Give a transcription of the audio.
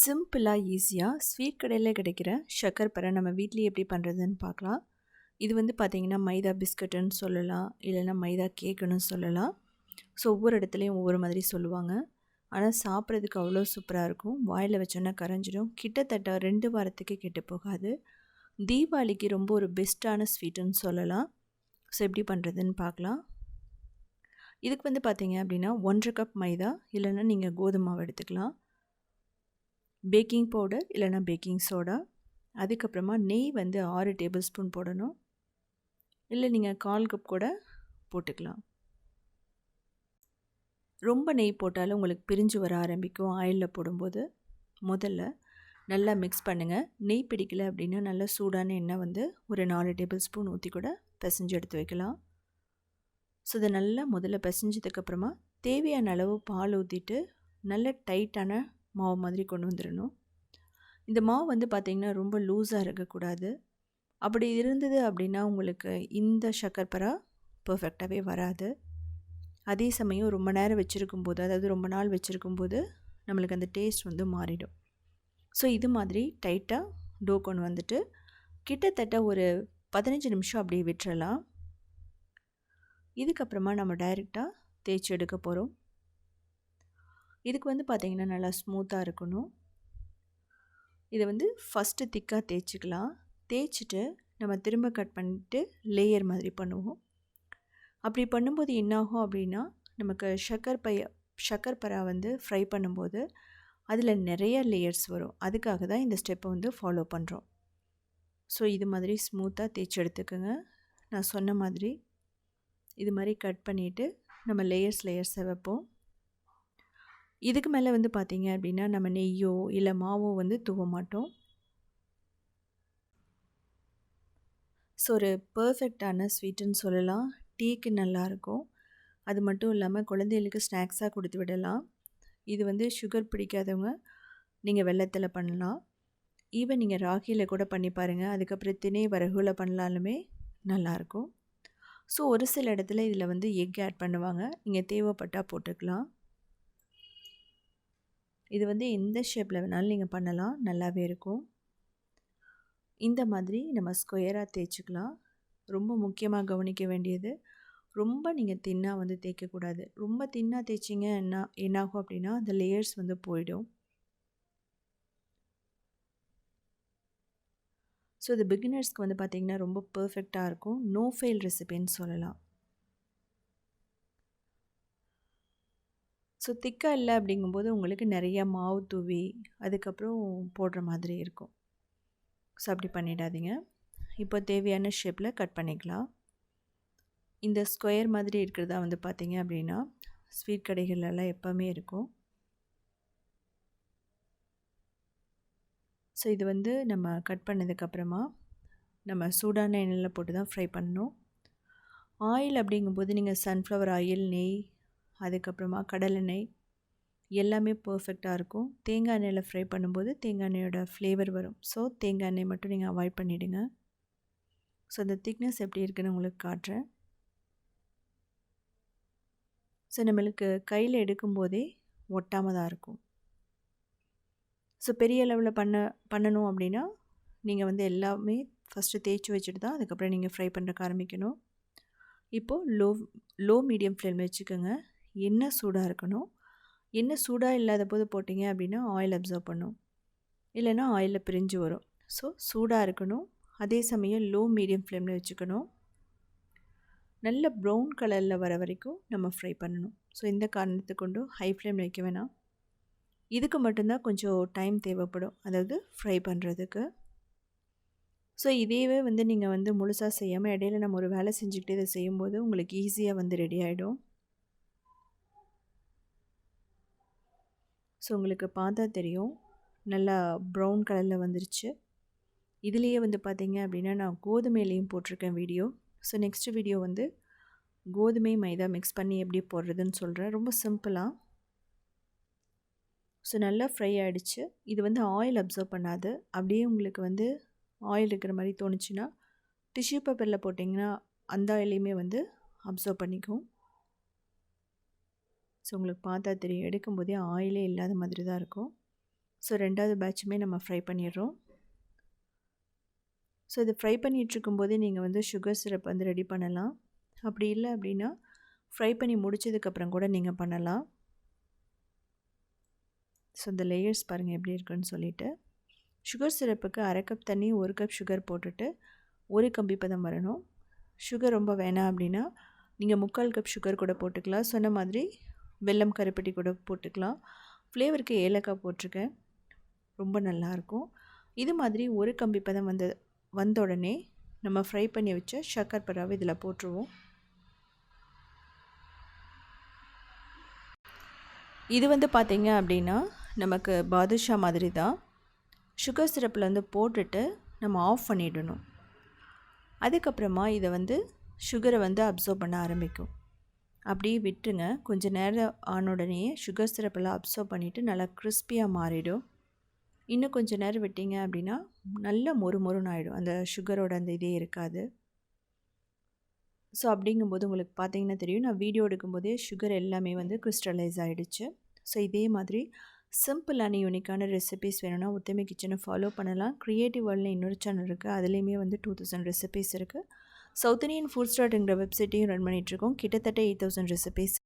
சிம்பிளாக ஈஸியாக ஸ்வீட் கடையில் கிடைக்கிற சக்கரை நம்ம வீட்லேயே எப்படி பண்ணுறதுன்னு பார்க்கலாம். இது வந்து பார்த்திங்கன்னா மைதா பிஸ்கட்டுன்னு சொல்லலாம் இல்லைன்னா மைதா கேக்குன்னு சொல்லலாம். ஸோ ஒவ்வொரு இடத்துலையும் ஒவ்வொரு மாதிரி சொல்லுவாங்க. ஆனால் சாப்பிட்றதுக்கு அவ்வளோ சூப்பராக இருக்கும். வாயில் வச்சோன்னா கரைஞ்சிடும். கிட்டத்தட்ட ரெண்டு வாரத்துக்கு கெட்டு போகாது. தீபாவளிக்கு ரொம்ப ஒரு பெஸ்ட்டான ஸ்வீட்டுன்னு சொல்லலாம். ஸோ எப்படி பண்ணுறதுன்னு பார்க்கலாம். இதுக்கு வந்து பார்த்தீங்க அப்படின்னா ஒன்றரை கப் மைதா இல்லைன்னா நீங்கள் கோதுமை எடுத்துக்கலாம். பேக்கிங் பவுடர் இல்லைன்னா பேக்கிங் சோடா. அதுக்கப்புறமா நெய் வந்து ஆறு டேபிள் ஸ்பூன் போடணும். இல்லை நீங்கள் கால் கப் கூட போட்டுக்கலாம். ரொம்ப நெய் போட்டாலும் உங்களுக்கு பிரிஞ்சு வர ஆரம்பிக்கும். ஆயிலில் போடும்போது முதல்ல நல்லா மிக்ஸ் பண்ணுங்கள் நெய் பிடிக்கல அப்படின்னா நல்லா சூடான எண்ணெய் வந்து ஒரு நாலு டேபிள் ஸ்பூன் ஊற்றி கூட பிசைஞ்சு எடுத்து வைக்கலாம். ஸோ இதை நல்லா முதல்ல பிசைஞ்சதுக்கப்புறமா தேவையான அளவு பால் ஊற்றிட்டு நல்ல டைட்டான மாவு மாதிரி கொண்டு வந்துடணும் இந்த மாவு வந்து பார்த்திங்கன்னா ரொம்ப லூஸாக இருக்கக்கூடாது. அப்படி இருந்தது அப்படின்னா உங்களுக்கு இந்த சக்கர்பரா பர்ஃபெக்டாகவே வராது. அதே சமயம் ரொம்ப நேரம் வச்சுருக்கும் போது அதாவது ரொம்ப நாள் வச்சுருக்கும் போது நம்மளுக்கு அந்த டேஸ்ட் வந்து மாறிடும். ஸோ இது மாதிரி டைட்டாக டோ கொண்டு வந்துட்டு கிட்டத்தட்ட ஒரு பதினஞ்சு நிமிஷம் அப்படியே விட்டுறலாம். இதுக்கப்புறமா நம்ம டைரெக்டாக தேய்ச்சி எடுக்க போகிறோம் இதுக்கு வந்து பார்த்திங்கன்னா நல்லா ஸ்மூத்தாக இருக்கணும். இதை வந்து ஃபஸ்ட்டு திக்காக தேய்ச்சிக்கலாம். தேய்ச்சிட்டு நம்ம திரும்ப கட் பண்ணிட்டு லேயர் மாதிரி பண்ணுவோம். அப்படி பண்ணும்போது என்னாகும் அப்படின்னா நமக்கு ஷக்கர் பைய ஷக்கர் பரா வந்து ஃப்ரை பண்ணும்போது அதில் நிறைய லேயர்ஸ் வரும். அதுக்காக தான் இந்த ஸ்டெப்பை வந்து ஃபாலோ பண்ணுறோம் ஸோ இது மாதிரி ஸ்மூத்தாக தேய்ச்சி எடுத்துக்கோங்க. நான் சொன்ன மாதிரி இது மாதிரி கட் பண்ணிவிட்டு நம்ம லேயர்ஸ் லேயர்ஸை வைப்போம். இதுக்கு மேலே வந்து பார்த்திங்க அப்படின்னா நம்ம நெய்யோ இல்லை மாவோ வந்து தூவ மாட்டோம். ஸோ ஒரு பர்ஃபெக்டான ஸ்வீட்டுன்னு சொல்லலாம். டீக்கு நல்லாயிருக்கும் அது மட்டும் இல்லாமல் குழந்தைகளுக்கு ஸ்நாக்ஸாக கொடுத்து விடலாம். இது வந்து சுகர் பிடிக்காதவங்க நீங்கள் வெள்ளத்தில் பண்ணலாம். ஈவன் நீங்கள் ராகியில் கூட பண்ணி பாருங்கள் அதுக்கப்புறம் திணை வரகுல பண்ணலாலுமே நல்லாயிருக்கும் ஸோ ஒரு சில இடத்துல இதில் வந்து எக் ஆட் பண்ணுவாங்க. நீங்கள் தேவைப்பட்டால் போட்டுக்கலாம். இது வந்து எந்த ஷேப்பில் வேணாலும் நீங்கள் பண்ணலாம். நல்லாவே இருக்கும். இந்த மாதிரி நம்ம ஸ்கொயராக தேய்ச்சிக்கலாம். ரொம்ப முக்கியமாக கவனிக்க வேண்டியது ரொம்ப நீங்கள் தின்னாக வந்து தேய்க்கக்கூடாது. ரொம்ப தின்னாக தேய்ச்சிங்க என்ன என்னாகும் அப்படின்னா அந்த லேயர்ஸ் வந்து போயிடும். ஸோ இது பிகினர்ஸ்க்கு வந்து பார்த்திங்கன்னா ரொம்ப பர்ஃபெக்டாக இருக்கும். நோ ஃபெயில் ரெசிபின்னு சொல்லலாம். ஸோ திக்காக இல்லை அப்படிங்கும்போது உங்களுக்கு நிறைய மாவு தூவி அதுக்கப்புறம் போடுற மாதிரி இருக்கும். ஸோ அப்படி பண்ணிடாதீங்க. இப்போ தேவையான ஷேப்பில் கட் பண்ணிக்கலாம். இந்த ஸ்கொயர் மாதிரி இருக்கிறதா வந்து பார்த்திங்க அப்படின்னா ஸ்வீட் கடைகளெல்லாம் எப்போவுமே இருக்கும். ஸோ இது வந்து நம்ம கட் பண்ணதுக்கப்புறமா நம்ம சூடான எண்ணெயில் போட்டு தான் ஃப்ரை பண்ணணும். ஆயில் அப்படிங்கும்போது நீங்கள் சன்ஃப்ளவர் ஆயில் நெய் அதுக்கப்புறமா கடலெண்ணெய் எல்லாமே பர்ஃபெக்டாக இருக்கும். தேங்காய் எண்ணெயில் ஃப்ரை பண்ணும்போது தேங்காய் எண்ணெயோட ஃப்ளேவர் வரும். ஸோ தேங்காய் எண்ணெய் மட்டும் நீங்கள் அவாய்ட் பண்ணிவிடுங்க ஸோ அந்த திக்னஸ் எப்படி இருக்குன்னு உங்களுக்கு காட்டுறேன். ஸோ நம்மளுக்கு கையில் எடுக்கும்போதே ஒட்டாமல் தான் இருக்கும். ஸோ பெரிய அளவில் பண்ண பண்ணணும் அப்படின்னா நீங்கள் வந்து எல்லாமே ஃபஸ்ட்டு தேய்ச்சி வச்சுட்டு தான் அதுக்கப்புறம் நீங்கள் ஃப்ரை பண்ணுறக்கு ஆரம்பிக்கணும். இப்போது லோ லோ மீடியம் ஃப்ளேம் வச்சுக்கோங்க. எண்ணெய் சூடாக இருக்கணும்? எண்ணெய் சூடாக இல்லாத போது போட்டிங்க அப்படின்னா ஆயில் அப்சர்வ் பண்ணும். இல்லைன்னா ஆயிலில் பிரிஞ்சு வரும். ஸோ சூடாக இருக்கணும். அதே சமயம் லோ மீடியம் ஃப்ளேமில் வச்சுக்கணும். நல்ல ப்ரௌன் கலரில் வர வரைக்கும் நம்ம ஃப்ரை பண்ணணும். ஸோ இந்த காரணத்தை கொண்டு ஹை ஃப்ளேமில் வைக்க வேணாம். இதுக்கு மட்டும்தான் கொஞ்சம் டைம் தேவைப்படும். அதாவது ஃப்ரை பண்ணுறதுக்கு ஸோ இதேவே வந்து நீங்கள் வந்து முழுசாக செய்யாமல் இடையில நம்ம ஒரு வேலை செஞ்சுக்கிட்டு இதை செய்யும்போது உங்களுக்கு ஈஸியாக வந்து ரெடி ஆகிடும் ஸோ உங்களுக்கு பார்த்தா தெரியும். நல்லா ப்ரௌன் கலரில் வந்துருச்சு. இதுலேயே வந்து பார்த்திங்க அப்படின்னா நான் கோதுமையிலையும் போட்டிருக்கேன் வீடியோ ஸோ நெக்ஸ்ட் வீடியோ வந்து கோதுமை மைதா மிக்ஸ் பண்ணி எப்படி போடுறதுன்னு சொல்கிறேன் ரொம்ப சிம்பிளாக ஸோ நல்லா ஃப்ரை ஆகிடுச்சு இது வந்து ஆயில் அப்சர்வ் பண்ணாது. அப்படியே உங்களுக்கு வந்து ஆயில் இருக்கிற மாதிரி தோணுச்சுன்னா டிஷ்யூ பேப்பரில் போட்டிங்கன்னா அந்த ஆயிலையுமே வந்து அப்சர்வ் பண்ணிக்கும். ஸோ உங்களுக்கு பார்த்தா தெரியும். எடுக்கும்போதே ஆயிலே இல்லாத மாதிரி தான் இருக்கும். ஸோ ரெண்டாவது பேட்சுமே நம்ம ஃப்ரை பண்ணிடுறோம். ஸோ இது ஃப்ரை பண்ணிகிட்ருக்கும்போதே நீங்கள் வந்து சுகர் சிரப் வந்து ரெடி பண்ணலாம். அப்படி இல்லை அப்படின்னா ஃப்ரை பண்ணி முடிச்சதுக்கப்புறம் கூட நீங்கள் பண்ணலாம். ஸோ இந்த லேயர்ஸ் பாருங்கள் எப்படி இருக்குன்னு சொல்லிவிட்டு சுகர் சிரப்புக்கு அரை கப் தண்ணி ஒரு கப் சுகர் போட்டுட்டு ஒரு கம்பி பதம் வரணும். சுகர் ரொம்ப வேணாம் அப்படின்னா நீங்கள் முக்கால் கப் சுகர் கூட போட்டுக்கலாம். சொன்ன மாதிரி வெல்லம் கருப்பட்டி கூட போட்டுக்கலாம். ஃப்ளேவருக்கு ஏலக்காய் போட்டிருக்கேன். ரொம்ப நல்லாயிருக்கும். இது மாதிரி ஒரு கம்பி பதம் வந்த வந்த உடனே நம்ம ஃப்ரை பண்ணி வச்ச சக்கர் பராவை இதில் போட்டுருவோம். இது வந்து பார்த்திங்க அப்படின்னா நமக்கு பாதுஷா மாதிரி தான். சுகர் சிரப்பில் வந்து போட்டுட்டு நம்ம ஆஃப் பண்ணிடணும். அதுக்கப்புறமா இதை வந்து சுகரை வந்து அப்சர்வ் பண்ண ஆரம்பிக்கும். அப்படியே விட்டுருங்க. கொஞ்சம் நேரம் ஆன உடனே சுகர் சிரப்பெல்லாம் அப்சர்வ் பண்ணிவிட்டு நல்லா கிறிஸ்பியாக மாறிடும். இன்னும் கொஞ்சம் நேரம் விட்டீங்க அப்படின்னா நல்ல மொறு மொறுன்னு ஆகிடும் அந்த சுகரோட அந்த இதே இருக்காது. ஸோ அப்படிங்கும்போது உங்களுக்கு பார்த்தீங்கன்னா தெரியும். நான் வீடியோ எடுக்கும்போதே சுகர் எல்லாமே வந்து கிறிஸ்டலைஸ் ஆகிடுச்சு ஸோ இதே மாதிரி சிம்பிளான யூனிக்கான ரெசிபீஸ் வேணும்னா உத்தமி கிச்சனை ஃபாலோ பண்ணலாம். க்ரியேட்டிவ் வேர்ல்டில் இன்னொரு சேனல் இருக்குது அதுலேயுமே வந்து டூ தௌசண்ட் ரெசிபீஸ் இருக்குது சவுத் இண்டியன் ஃபுட் ஸ்டார்ட்ங்கிற வெப்சைட்டையும் ரன் பண்ணிகிட்ருக்கோம் கிட்டத்தட்ட எயிட் தௌசண்ட் ரெசிபிஸ்